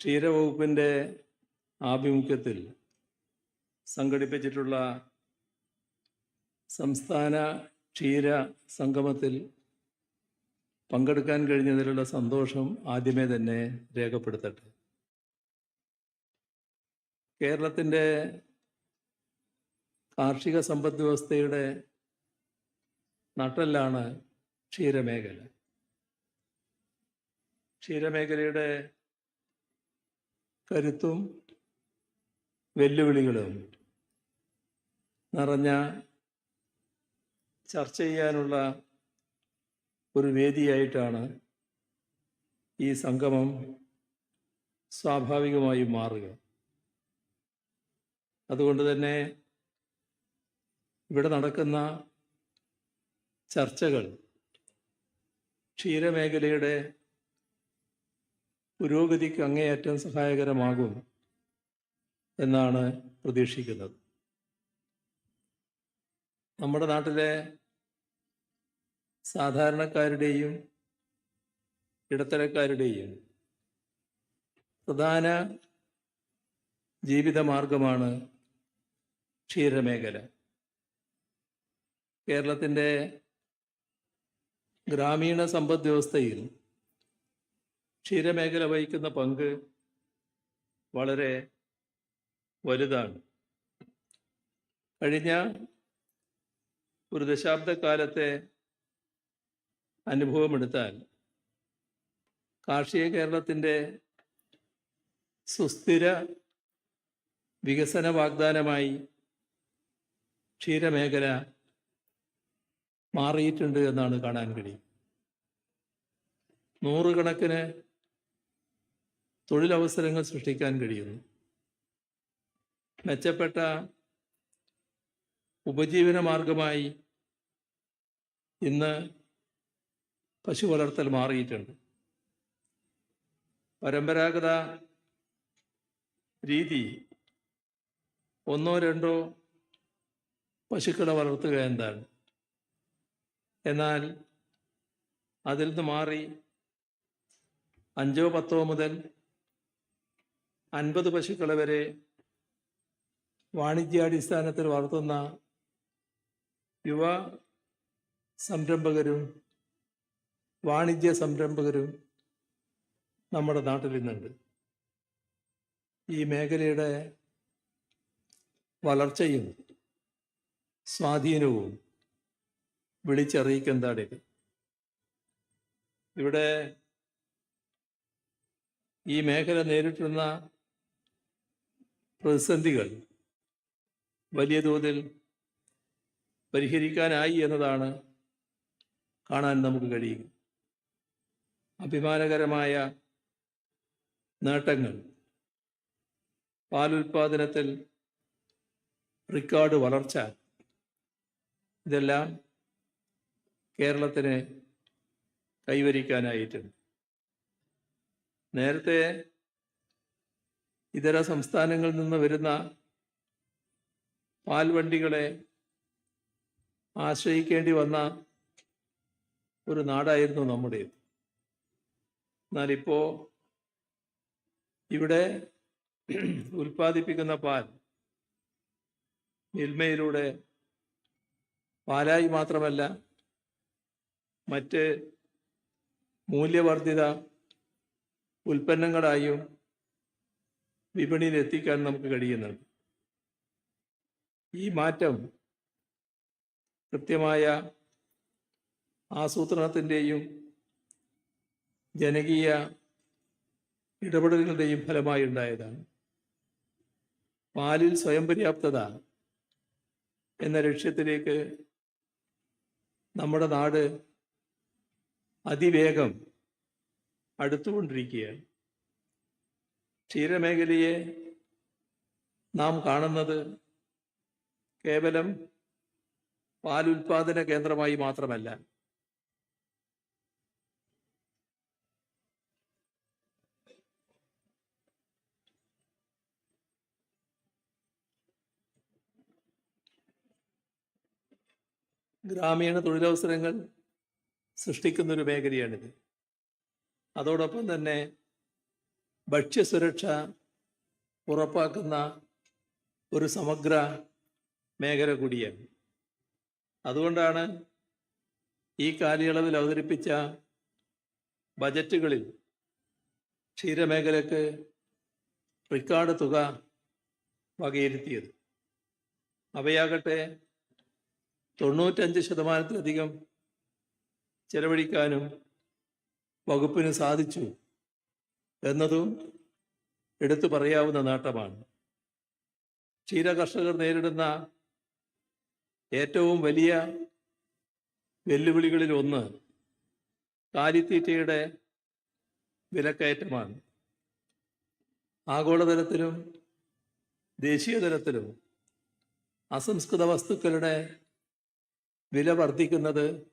ക്ഷീരവകുപ്പിന്റെ ആഭിമുഖ്യത്തിൽ സംഘടിപ്പിച്ചിട്ടുള്ള സംസ്ഥാന ക്ഷീര സംഗമത്തിൽ പങ്കെടുക്കാൻ കഴിഞ്ഞതിലുള്ള സന്തോഷം ആദ്യമേ തന്നെ രേഖപ്പെടുത്തട്ടെ. കേരളത്തിന്റെ കാർഷിക സമ്പദ് വ്യവസ്ഥയുടെ നട്ടെല്ലാണ് ക്ഷീരമേഖല. ക്ഷീരമേഖലയുടെ കരുത്തും വെല്ലുവിളികളും നിറഞ്ഞ ചർച്ച ചെയ്യാനുള്ള ഒരു വേദിയായിട്ടാണ് ഈ സംഗമം സ്വാഭാവികമായും മാറുക. അതുകൊണ്ട് തന്നെ ഇവിടെ നടക്കുന്ന ചർച്ചകൾ ക്ഷീരമേഖലയുടെ പുരോഗതിക്ക് അങ്ങേയറ്റം സഹായകരമാകും എന്നാണ് പ്രതീക്ഷിക്കുന്നത്. നമ്മുടെ നാട്ടിലെ സാധാരണക്കാരുടെയും ഇടത്തരക്കാരുടെയും പ്രധാന ജീവിതമാർഗമാണ് ക്ഷീരമേഖല. കേരളത്തിന്റെ ഗ്രാമീണ സമ്പദ് വ്യവസ്ഥയിൽ ക്ഷീരമേഖല വഹിക്കുന്ന പങ്ക് വളരെ വലുതാണ്. കഴിഞ്ഞ ഒരു ദശാബ്ദക്കാലത്തെ അനുഭവമെടുത്താൽ കാർഷിക കേരളത്തിന്റെ സുസ്ഥിര വികസന വാഗ്ദാനമായി ക്ഷീരമേഖല മാറിയിട്ടുണ്ട് എന്നാണ് കാണാൻ കഴിയും. നൂറുകണക്കിന് തൊഴിലവസരങ്ങൾ സൃഷ്ടിക്കാൻ കഴിയുന്നു. മെച്ചപ്പെട്ട ഉപജീവന മാർഗമായി ഇന്ന് പശു വളർത്തൽ മാറിയിട്ടുണ്ട്. പരമ്പരാഗത രീതി ഒന്നോ രണ്ടോ പശുക്കളെ വളർത്തുക എന്താണ് എന്നാൽ അതിൽ നിന്ന് മാറി അഞ്ചോ പത്തോ മുതൽ അൻപത് പശുക്കളെ വരെ വാണിജ്യാടിസ്ഥാനത്തിൽ വളർത്തുന്ന യുവ സംരംഭകരും വാണിജ്യ സംരംഭകരും നമ്മുടെ നാട്ടിൽ ഇന്നുണ്ട് ഈ മേഖലയുടെ വളർച്ചയും സ്വാധീനവും വിളിച്ചറിയിക്കുന്നതാണിത് ഇവിടെ ഈ മേഖല നേരിട്ടുന്ന പ്രതിസന്ധികൾ വലിയ തോതിൽ പരിഹരിക്കാനായി എന്നതാണ് കാണാൻ നമുക്ക് കഴിയും അഭിമാനകരമായ നേട്ടങ്ങൾ. പാലുൽപാദനത്തിൽ റിക്കാർഡ് വളർച്ച. ഇതെല്ലാം കേരളത്തിന് കൈവരിക്കാനായിട്ടുണ്ട്. നേരത്തെ ഇതര സംസ്ഥാനങ്ങളിൽ നിന്ന് വരുന്ന പാൽവണ്ടികളെ ആശ്രയിക്കേണ്ടി വന്ന ഒരു നാടായിരുന്നു നമ്മുടേത്. എന്നാൽ ഇപ്പോ ഇവിടെ ഉൽപ്പാദിപ്പിക്കുന്ന പാൽ മിൽമയിലൂടെ പാലായി മാത്രമല്ല മറ്റ് മൂല്യവർദ്ധിത ഉൽപ്പന്നങ്ങളായും വിപണിയിൽ എത്തിക്കാൻ നമുക്ക് കഴിയുന്നുണ്ട്. ഈ മാറ്റം കൃത്യമായ ആസൂത്രണത്തിന്റെയും ജനകീയ ഇടപെടലുകളുടെയും ഫലമായി ഉണ്ടായതാണ്. പാലിൽ സ്വയം പര്യാപ്തത എന്ന ലക്ഷ്യത്തിലേക്ക് നമ്മുടെ നാട് അതിവേഗം അടുത്തുകൊണ്ടിരിക്കുകയാണ്. ക്ഷീരമേഖലയെ നാം കാണുന്നത് കേവലം പാലുൽപാദന കേന്ദ്രമായി മാത്രമല്ല. ഗ്രാമീണ തൊഴിലവസരങ്ങൾ സൃഷ്ടിക്കുന്ന ഒരു മേഖലയാണിത്. അതോടൊപ്പം തന്നെ ഭക്ഷ്യസുരക്ഷ ഉറപ്പാക്കുന്ന ഒരു സമഗ്ര മേഖല കൂടിയാണ്. അതുകൊണ്ടാണ് ഈ കാലയളവിൽ അവതരിപ്പിച്ച ബജറ്റുകളിൽ ക്ഷീരമേഖലയ്ക്ക് റിക്കാർഡ് തുക വകയിരുത്തിയത്. അവയാകട്ടെ തൊണ്ണൂറ്റഞ്ച് ശതമാനത്തിലധികം ചെലവഴിക്കാനും വകുപ്പിന് സാധിച്ചു. എന്നതും എടുത്തു പറയാവുന്ന നേട്ടമാണ്. ക്ഷീര കർഷകർ നേരിടുന്ന ഏറ്റവും വലിയ വെല്ലുവിളികളിൽ ഒന്ന് കാലിത്തീറ്റയുടെ വിലക്കയറ്റമാണ്. ആഗോളതലത്തിലും ദേശീയതലത്തിലും അസംസ്കൃത വസ്തുക്കളുടെ വില വർദ്ധിക്കുന്നത്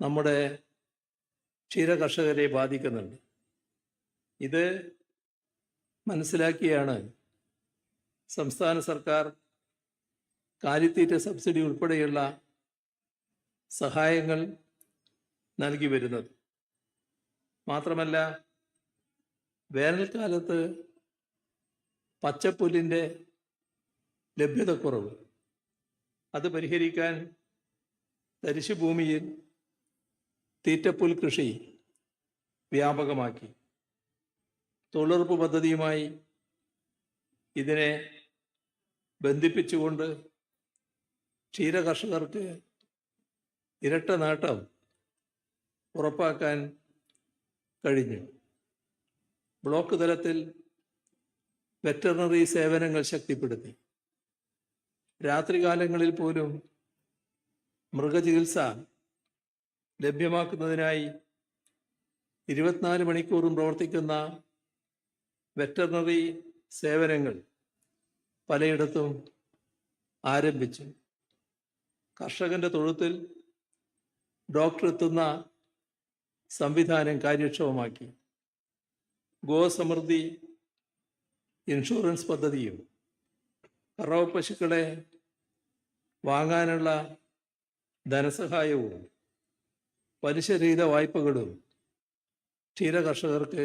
നമ്മുടെ ക്ഷീര കർഷകരെ ബാധിക്കുന്നുണ്ട്. ഇത് മനസ്സിലാക്കിയാണ് സംസ്ഥാന സർക്കാർ കാലിത്തീറ്റ സബ്സിഡി ഉൾപ്പെടെയുള്ള സഹായങ്ങൾ നൽകി വരുന്നത്. മാത്രമല്ല വേനൽക്കാലത്ത് പച്ചപ്പുല്ലിന്റെ ലഭ്യതക്കുറവ് അത് പരിഹരിക്കാൻ തരിശുഭൂമിയിൽ തീറ്റപ്പുൽ കൃഷി വ്യാപകമാക്കി. തൊഴിലുറപ്പ് പദ്ധതിയുമായി ഇതിനെ ബന്ധിപ്പിച്ചുകൊണ്ട് ക്ഷീര കർഷകർക്ക് ഇരട്ട നേട്ടം ഉറപ്പാക്കാൻ കഴിഞ്ഞു. ബ്ലോക്ക് തലത്തിൽ വെറ്ററിനറി സേവനങ്ങൾ ശക്തിപ്പെടുത്തി. രാത്രികാലങ്ങളിൽ പോലും മൃഗചികിത്സ ലഭ്യമാക്കുന്നതിനായി ഇരുപത്തിനാല് മണിക്കൂറും പ്രവർത്തിക്കുന്ന വെറ്ററിനറി സേവനങ്ങൾ പലയിടത്തും ആരംഭിച്ചു. കർഷകന്റെ തൊഴുത്തിൽ ഡോക്ടർ എത്തുന്ന സംവിധാനം കാര്യക്ഷമമാക്കി. ഗോസമൃദ്ധി ഇൻഷുറൻസ് പദ്ധതിയും കറവ് പശുക്കളെ വാങ്ങാനുള്ള ധനസഹായവും പലിശരഹിത വായ്പകളും ക്ഷീര കർഷകർക്ക്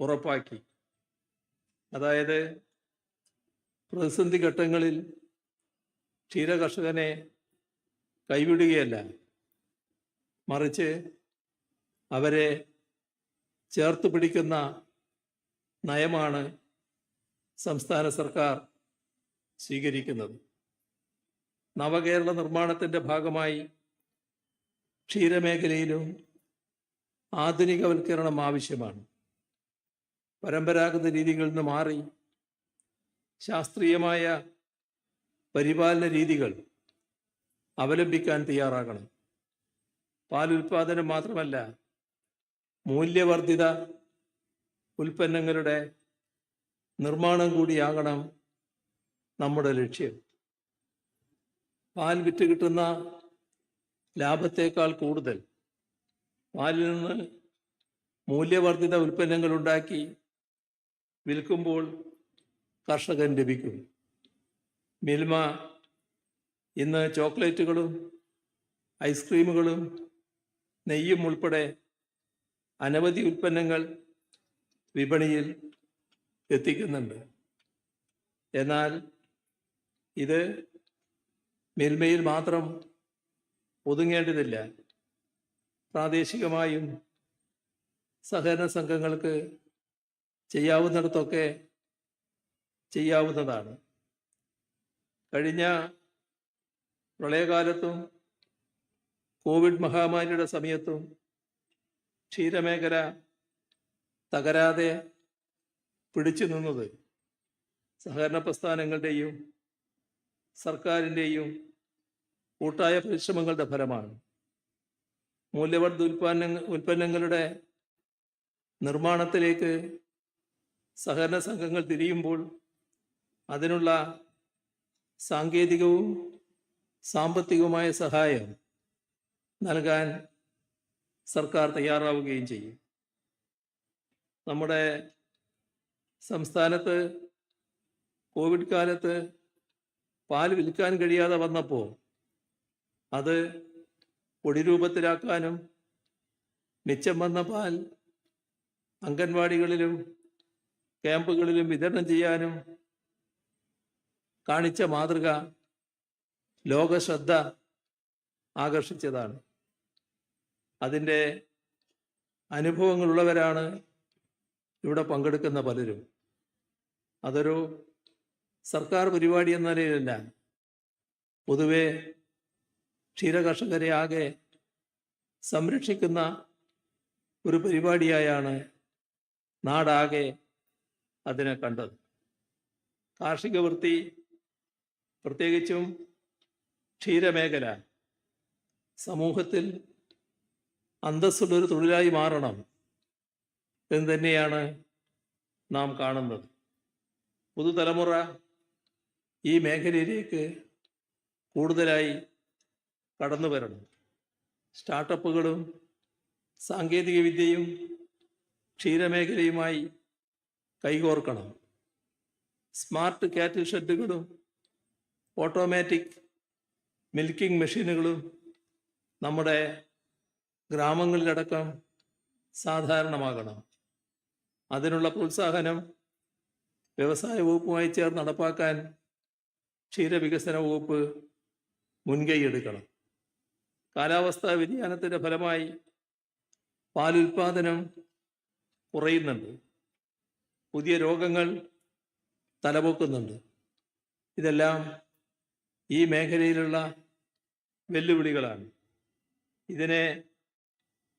ഉറപ്പാക്കി. അതായത് പ്രതിസന്ധി ഘട്ടങ്ങളിൽ ക്ഷീര കർഷകനെ കൈവിടുകയല്ല. മറിച്ച് അവരെ ചേർത്ത് പിടിക്കുന്ന നയമാണ് സംസ്ഥാന സർക്കാർ സ്വീകരിക്കുന്നത്. നവകേരള നിർമ്മാണത്തിന്റെ ഭാഗമായി ക്ഷീരമേഖലയിലും ആധുനികവൽക്കരണം ആവശ്യമാണ്. പരമ്പരാഗത രീതികളിൽ നിന്ന് മാറി. ശാസ്ത്രീയമായ പരിപാലന രീതികൾ അവലംബിക്കാൻ തയ്യാറാകണം. പാലുൽപാദനം മാത്രമല്ല മൂല്യവർദ്ധിത ഉൽപ്പന്നങ്ങളുടെ നിർമ്മാണം കൂടിയാകണം നമ്മുടെ ലക്ഷ്യം. പാൽ വിറ്റ് കിട്ടുന്ന ലാഭത്തേക്കാൾ കൂടുതൽ. പാലിൽ നിന്ന് മൂല്യവർദ്ധിത ഉൽപ്പന്നങ്ങൾ ഉണ്ടാക്കി വിൽക്കുമ്പോൾ കർഷകൻ ലഭിക്കും. മിൽമ ഇന്ന് ചോക്ലേറ്റുകളും ഐസ്ക്രീമുകളും നെയ്യും ഉൾപ്പെടെ അനവധി ഉൽപ്പന്നങ്ങൾ വിപണിയിൽ എത്തിക്കുന്നുണ്ട്. എന്നാൽ ഇത് മിൽമയിൽ മാത്രം ഒതുങ്ങേണ്ടതില്ല. പ്രാദേശികമായും സഹകരണ സംഘങ്ങൾക്ക് ചെയ്യാവുന്നിടത്തൊക്കെ ചെയ്യാവുന്നതാണ്. കഴിഞ്ഞ പ്രളയകാലത്തും കോവിഡ് മഹാമാരിയുടെ സമയത്തും ക്ഷീരമേഖല തകരാതെ പിടിച്ചു നിന്നത് സഹകരണ പ്രസ്ഥാനങ്ങളുടെയും സർക്കാരിന്റെയും കൂട്ടായ പരിശ്രമങ്ങളുടെ ഫലമാണ്. മൂല്യവർദ്ധ ഉൽപ്പന്ന ഉൽപ്പന്നങ്ങളുടെ നിർമ്മാണത്തിലേക്ക് സഹകരണ സംഘങ്ങൾ തിരിയുമ്പോൾ അതിനുള്ള സാങ്കേതികവും സാമ്പത്തികവുമായ സഹായം നൽകാൻ സർക്കാർ തയ്യാറാവുകയും ചെയ്യും. നമ്മുടെ സംസ്ഥാനത്ത് കോവിഡ് കാലത്ത് പാൽ വിൽക്കാൻ കഴിയാതെ വന്നപ്പോൾ അത് പൊടി രൂപത്തിലാക്കാനും മിച്ചം വന്ന പാൽ അംഗൻവാടികളിലും ക്യാമ്പുകളിലും വിതരണം ചെയ്യാനും കാണിച്ച മാതൃക ലോകശ്രദ്ധ ആകർഷിച്ചതാണ്. അതിന്റെ അനുഭവങ്ങളുള്ളവരാണ് ഇവിടെ പങ്കെടുക്കുന്ന പലരും. അതൊരു സർക്കാർ പരിപാടി എന്ന നിലയിലല്ല. പൊതുവെ ക്ഷീരകർഷകരെ ആകെ സംരക്ഷിക്കുന്ന ഒരു പരിപാടിയായാണ് നാടാകെ അതിനെ കണ്ടത്. കാർഷിക വൃത്തി പ്രത്യേകിച്ചും ക്ഷീരമേഖല സമൂഹത്തിൽ അന്തസ്സുള്ളൊരു തൊഴിലായി മാറണം എന്ന് തന്നെയാണ് നാം കാണുന്നത്. പുതുതലമുറ ഈ മേഖലയിലേക്ക് കൂടുതലായി കടന്നു വരണം. സ്റ്റാർട്ടപ്പുകളും സാങ്കേതികവിദ്യയും ക്ഷീരമേഖലയുമായി കൈകോർക്കണം. സ്മാർട്ട് കാറ്റിൽ ഷെഡുകളും ഓട്ടോമാറ്റിക് മിൽക്കിംഗ് മെഷീനുകളും നമ്മുടെ ഗ്രാമങ്ങളിലടക്കം സാധാരണമാകണം. അതിനുള്ള പ്രോത്സാഹനം വ്യവസായ വകുപ്പുമായി ചേർന്ന് നടപ്പാക്കാൻ ക്ഷീരവികസന വകുപ്പ് മുൻകൈയെടുക്കണം കാലാവസ്ഥാ വ്യതിയാനത്തിന്റെ ഫലമായി പാലുൽപാദനം കുറയുന്നുണ്ട്. പുതിയ രോഗങ്ങൾ തലപൊക്കുന്നുണ്ട്. ഇതെല്ലാം ഈ മേഖലയിലുള്ള വെല്ലുവിളികളാണ്. ഇതിനെ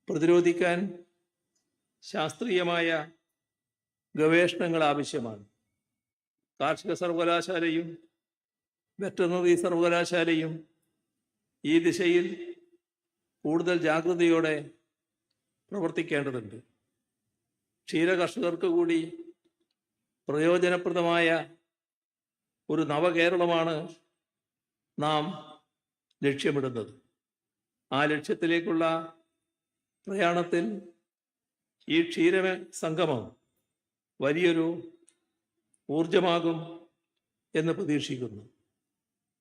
പ്രതിരോധിക്കാൻ ശാസ്ത്രീയമായ ഗവേഷണങ്ങൾ ആവശ്യമാണ്. കാർഷിക സർവകലാശാലയും വെറ്ററിനറി സർവകലാശാലയും ഈ ദിശയിൽ കൂടുതൽ ജാഗ്രതയോടെ പ്രവർത്തിക്കേണ്ടതുണ്ട്. ക്ഷീരകർഷകർക്ക് കൂടി പ്രയോജനപ്രദമായ ഒരു നവകേരളമാണ് നാം ലക്ഷ്യമിടുന്നത്. ആ ലക്ഷ്യത്തിലേക്കുള്ള പ്രയാണത്തിൽ ഈ ക്ഷീര സംഗമം വലിയൊരു ഊർജമാകും എന്ന് പ്രതീക്ഷിക്കുന്നു.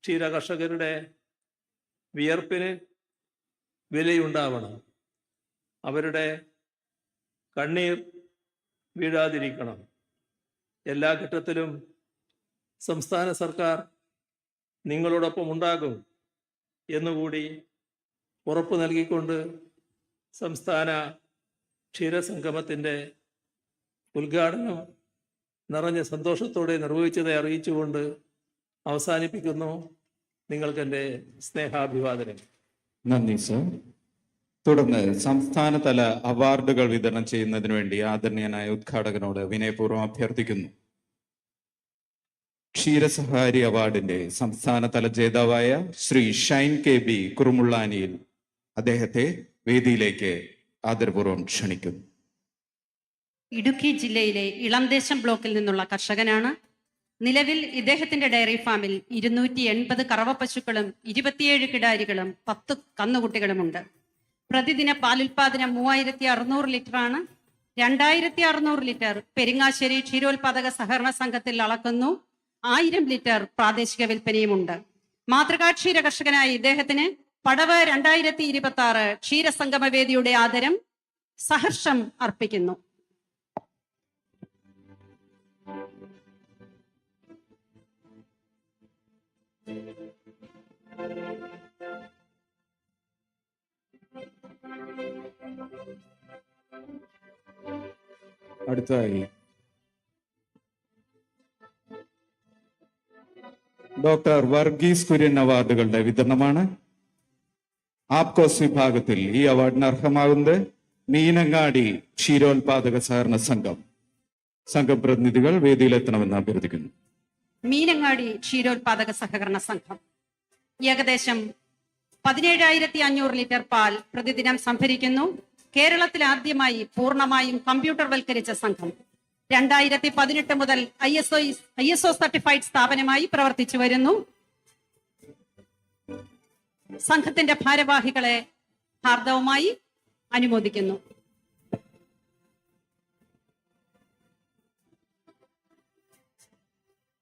ക്ഷീര കർഷകരുടെ വിയർപ്പിന് വിലയുണ്ടാവണം. അവരുടെ കണ്ണീർ വീഴാതിരിക്കണം. എല്ലാ ഘട്ടത്തിലും സംസ്ഥാന സർക്കാർ നിങ്ങളോടൊപ്പം ഉണ്ടാകും എന്നുകൂടി ഉറപ്പ് നൽകിക്കൊണ്ട് സംസ്ഥാന ക്ഷീരസംഗമത്തിന്റെ ഉദ്ഘാടനം നിറഞ്ഞ സന്തോഷത്തോടെ നിർവഹിച്ചதை അറിയിച്ചുകൊണ്ട് അവസാനിപ്പിക്കുന്നു. നിങ്ങൾക്കെന്റെ സ്നേഹാഭിവാദനം നന്ദി സർ. തുടർന്ന് സംസ്ഥാനതല അവാർഡുകൾ വിതരണം ചെയ്യുന്നതിന് വേണ്ടി ആദരണീയനായ ഉദ്ഘാടകനോട് വിനയപൂർവം അഭ്യർത്ഥിക്കുന്നു. ക്ഷീരസഹാരി അവാർഡിന്റെ സംസ്ഥാനതല ജേതാവായ ശ്രീ ഷൈൻ കെ ബി കുറുമുള്ളാനിയിൽ അദ്ദേഹത്തെ വേദിയിലേക്ക് ആദരപൂർവം ക്ഷണിക്കുന്നു. ഇടുക്കി ജില്ലയിലെ ഇളംദേശം ബ്ലോക്കിൽ നിന്നുള്ള കർഷകനാണ്. നിലവിൽ ഇദ്ദേഹത്തിന്റെ ഡയറി ഫാമിൽ ഇരുന്നൂറ്റി എൺപത് കറവ പശുക്കളും ഇരുപത്തിയേഴ് കിടാരികളും പത്ത് കന്നുകുട്ടികളുമുണ്ട്. പ്രതിദിന പാലുൽപാദനം മൂവായിരത്തി അറുന്നൂറ് ലിറ്ററാണ്. രണ്ടായിരത്തി അറുന്നൂറ് ലിറ്റർ പെരിങ്ങാശ്ശേരി ക്ഷീരോത്പാദക സഹകരണ സംഘത്തിൽ അളക്കുന്നു. ആയിരം ലിറ്റർ പ്രാദേശിക വിൽപ്പനയുമുണ്ട്. മാതൃകാ ക്ഷീര കർഷകനായ ഇദ്ദേഹത്തിന് പടവ് രണ്ടായിരത്തി ഇരുപത്തി ആറ് ക്ഷീരസംഗമവേദിയുടെ ആദരം സഹർഷം അർപ്പിക്കുന്നു. അടുത്തതായി. ഡോക്ടർ വർഗീസ് കുര്യൻ അവാർഡുകളുടെ വിതരണമാണ്. ആപ്കോസ് വിഭാഗത്തിൽ ഈ അവാർഡിന് അർഹമാകുന്നത് മീനങ്ങാടി ക്ഷീരോത്പാദക സഹകരണ സംഘം. സംഘം പ്രതിനിധികൾ വേദിയിലെത്തണമെന്ന് അഭ്യർത്ഥിക്കുന്നു. മീനങ്ങാടി ക്ഷീരോത്പാദക സഹകരണ സംഘം. ഏകദേശം പതിനേഴായിരത്തി അഞ്ഞൂറ് ലിറ്റർ പാൽ പ്രതിദിനം സംഭരിക്കുന്നു. കേരളത്തിൽ ആദ്യമായി പൂർണമായും കമ്പ്യൂട്ടർവൽക്കരിച്ച സംഘം രണ്ടായിരത്തി പതിനെട്ട് മുതൽ I S O I S O certified സ്ഥാപനമായി പ്രവർത്തിച്ചു വരുന്നു. സംഘത്തിന്റെ ഭാരവാഹികളെ ഹാർദവുമായി അനുമോദിക്കുന്നു.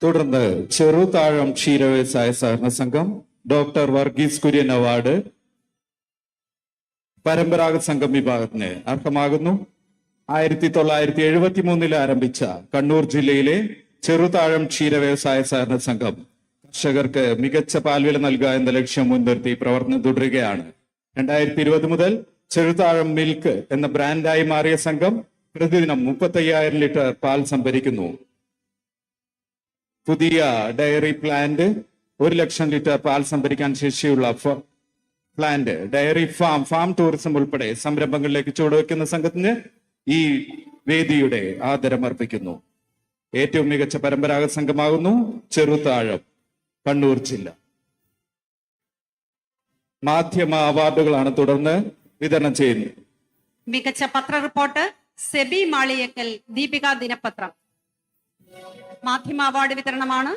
തുടർന്ന് ചെറുതാഴം ക്ഷീരവ്യവസായ സഹകരണ സംഘം ഡോക്ടർ വർഗീസ് കുര്യൻ അവാർഡ്. പരമ്പരാഗത സംഘം വിഭാഗത്തിന് അർഹമാകുന്നു. ആയിരത്തി തൊള്ളായിരത്തി എഴുപത്തി മൂന്നിൽ ആരംഭിച്ച കണ്ണൂർ ജില്ലയിലെ ചെറുതാഴം ക്ഷീര വ്യവസായ സഹകരണ സംഘം കർഷകർക്ക് മികച്ച പാൽവില നൽകുക എന്ന ലക്ഷ്യം മുൻനിർത്തി പ്രവർത്തനം തുടരുകയാണ്. രണ്ടായിരത്തി ഇരുപത് മുതൽ ചെറുതാഴം മിൽക്ക് എന്ന ബ്രാൻഡായി മാറിയ സംഘം പ്രതിദിനം മുപ്പത്തയ്യായിരം ലിറ്റർ പാൽ സംഭരിക്കുന്നു. പുതിയ ഡയറി പ്ലാന്റ് ഒരു ലക്ഷം ലിറ്റർ പാൽ സംഭരിക്കാൻ ശേഷിയുള്ള plant dairy farm farm tourism ഉൾപ്പെടെ സംരംഭങ്ങളിലേക്ക് ചുവടുവെക്കുന്ന സംഘത്തിന് ഈ വേദിയുടെ ആദരമർപ്പിക്കുന്നു. ഏറ്റവും മികച്ച പരമ്പരാഗത സംഘമാകുന്നു ചെറുതാഴം കണ്ണൂർ ജില്ല. മാധ്യമ അവാർഡുകളാണ് തുടർന്ന് വിതരണം ചെയ്യുന്നത്. മികച്ച പത്ര റിപ്പോർട്ട് സെബി മാളിയക്കൽ ദീപിക ദിനപത്രം. മാധ്യമ അവാർഡ് വിതരണമാണ്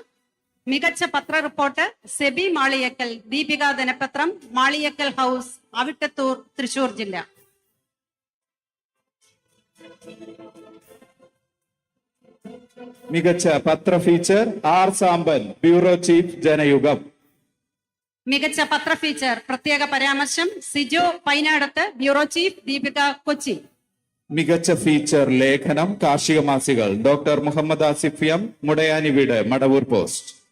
മികച്ച പത്ര റിപ്പോർട്ട് സെബി മാളിയക്കൽ ദീപിക ദിനപത്രം മാളിയക്കൽ ഹൗസ് അവിട്ടത്തൂർ തൃശൂർ ജില്ല. മികച്ച പത്ര feature R Sampan bureau chief Janayugom. മികച്ച പത്ര ഫീച്ചർ പ്രത്യേക പരാമർശം സിജോ പൈനാടത്ത് ബ്യൂറോ ചീഫ് ദീപിക കൊച്ചി. മികച്ച ഫീച്ചർ ലേഖനം കാർഷിക മാസികൾ ഡോക്ടർ മുഹമ്മദ് ആസിഫ് എം മുടയാനി വീട് മടവൂർ പോസ്റ്റ്.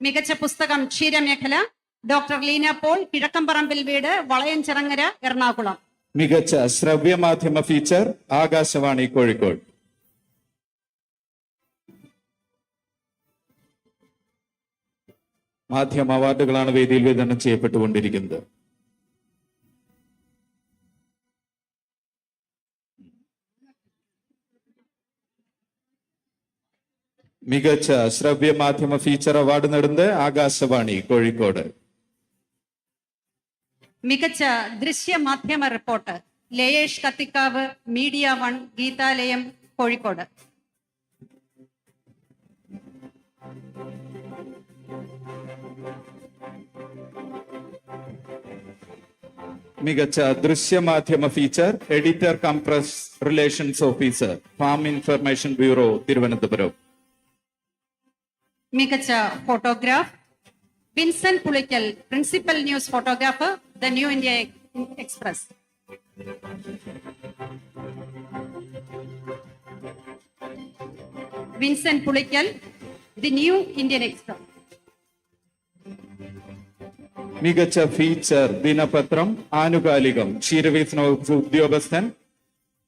മികച്ച പുസ്തകം ക്ഷീരമേഖല ഡോക്ടർ ലീന പോൾ കിഴക്കമ്പറമ്പിൽ വീട് വളയഞ്ചിറങ്ങര എറണാകുളം. മികച്ച ശ്രവ്യമാധ്യമ ഫീച്ചർ ആകാശവാണി കോഴിക്കോട്. മാധ്യമ അവാർഡുകളാണ് വേദിയിൽ വിതരണം ചെയ്യപ്പെട്ടുകൊണ്ടിരിക്കുന്നത്. മികച്ച ശ്രവ്യമാധ്യമ ഫീച്ചർ അവാർഡ് നേടുന്നത് ആകാശവാണി കോഴിക്കോട്. മികച്ച ദൃശ്യമാധ്യമ report Layesh Kathikkavu media one Geethalayam Kozhikode. മികച്ച ദൃശ്യമാധ്യമ feature editor cum press relations officer farm information bureau Thiruvananthapuram. മികച്ച photograph Vincent Pulickal principal news photographer the new India express Vincent Pulickal the new Indian express മികച്ച feature ദിനപത്രം ആനുകാലികം ക്ഷീരവികസന വകുപ്പ് ഉദ്യോഗസ്ഥൻ.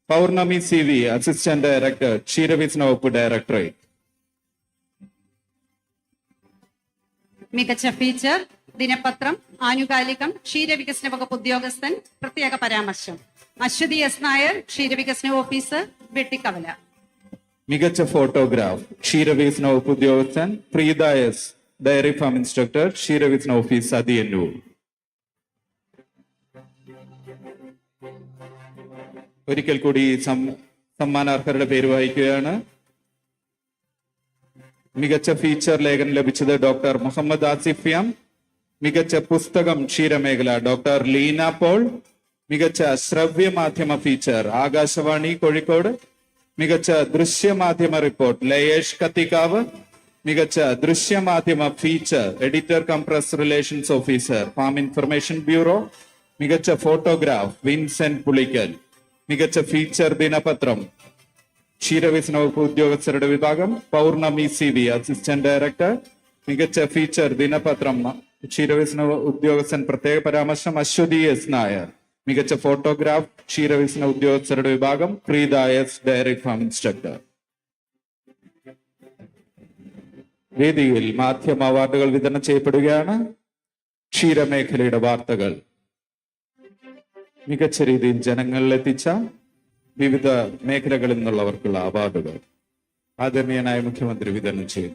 Pournami C V assistant director ക്ഷീരവികസന വകുപ്പ് directorate മികച്ച ഫീച്ചർ ദിനപത്രം ആനുകാലികം ക്ഷീരവികസന വകുപ്പ് ഉദ്യോഗസ്ഥൻ പ്രത്യേക പരാമർശം. അശ്വതി എസ് നായർ ക്ഷീരവികസന ഓഫീസർ വെട്ടിക്കവല. മികച്ച ഫോട്ടോഗ്രാഫ് ക്ഷീരവികസന വകുപ്പ് ഉദ്യോഗസ്ഥൻ Preetha S dairy farm instructor ക്ഷീരവികസന ഓഫീസ് അതിയന്നൂർ. ഒരിക്കൽ കൂടി സമ്മാനാർഹരുടെ പേര് വായിക്കുകയാണ്. മികച്ച ഫീച്ചർ ലേഖനം ലഭിച്ചത് ഡോക്ടർ മുഹമ്മദ് ആസിഫ് യാം മികച്ച പുസ്തകം ക്ഷീരമേഖല ഡോക്ടർ ലീന പോൾ. മികച്ച ശ്രവ്യ മാധ്യമ ഫീച്ചർ ആകാശവാണി കോഴിക്കോട്. മികച്ച ദൃശ്യമാധ്യമ റിപ്പോർട്ട് ലയേഷ് കത്തിക്കാവ്. മികച്ച ദൃശ്യമാധ്യമ feature editor cum press relations officer farm information bureau മികച്ച ഫോട്ടോഗ്രാഫ് വിൻസെന്റ് പുളിക്കൽ. മികച്ച ഫീച്ചർ ദിനപത്രം ക്ഷീരവികസന വകുപ്പ് ഉദ്യോഗസ്ഥരുടെ വിഭാഗം Pournami C V assistant director മികച്ച ഫീച്ചർ ദിനപത്രം ക്ഷീരവികസന ഉദ്യോഗസ്ഥൻ പ്രത്യേക പരാമർശം അശ്വതി എസ് നായർ. മികച്ച ഫോട്ടോഗ്രാഫ് ക്ഷീരവികസന ഉദ്യോഗസ്ഥരുടെ വിഭാഗം Preetha S dairy farm instructor. വേദിയിൽ മാധ്യമ അവാർഡുകൾ വിതരണം ചെയ്യപ്പെടുകയാണ് ക്ഷീരമേഖലയുടെ വാർത്തകൾ. മികച്ച രീതിയിൽ ജനങ്ങളിൽ എത്തിച്ച വിവിധ മേഖലകളിൽ നിന്നുള്ളവർക്കുള്ള അവാർഡുകൾ. ആദരണീയനായ മുഖ്യമന്ത്രി വിതരണം ചെയ്തു.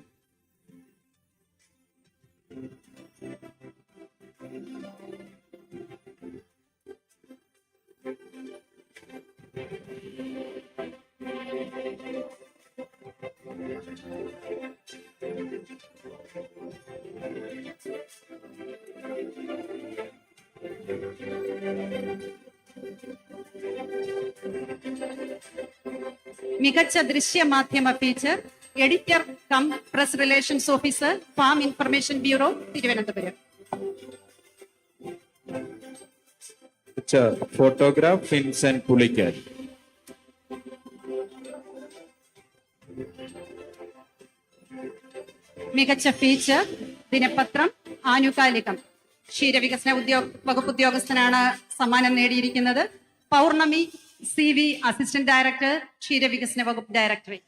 മികച്ച ദൃശ്യ മാധ്യമ feature editor cum press relations officer farm information bureau Thiruvananthapuram. Photograph Vincent Pulickal. മികച്ച ഫീച്ചർ ദിനപത്രം ആനുകാലികം. ക്ഷീരവികസന ഉദ്യോഗ വകുപ്പ് ഉദ്യോഗസ്ഥനാണ് സമ്മാനം നേടിയിരിക്കുന്നത്. Pournami C V assistant director ക്ഷീരവികസന വകുപ്പ് ഡയറക്ടറേറ്റ്